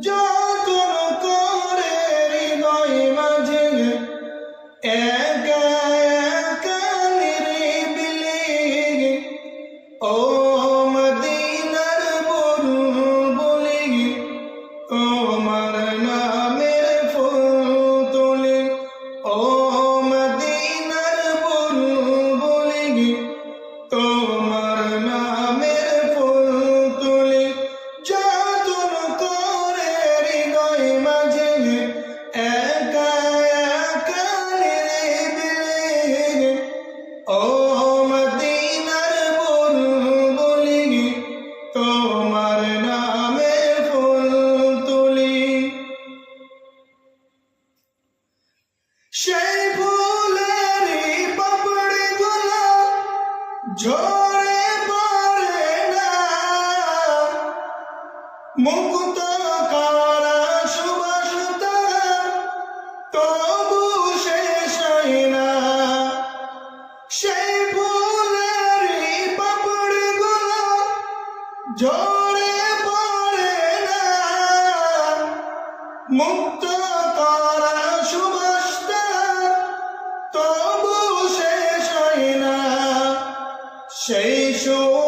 Joy! মুক্ত করা সুবাসতা তবু শেষ না। সেই ফুলেরই পাপড়ি গুলো ঝরে পড়ে না। মুক্ত করা সুবাসটা তবু শেষ না। সেই সুবাসে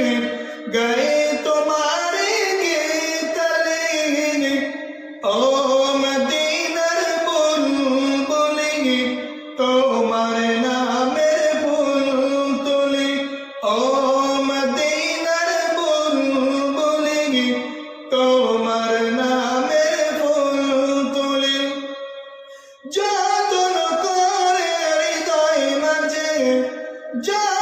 সাথে গায়ে তোমার গীত লিখি ও মদিনার বুলবুলি, তোমার নামের ফুল তুলি ও মদিনার বুলবুলি, তোমার নামের ফুল তুলি যতন করে হৃদয় মাঝে যা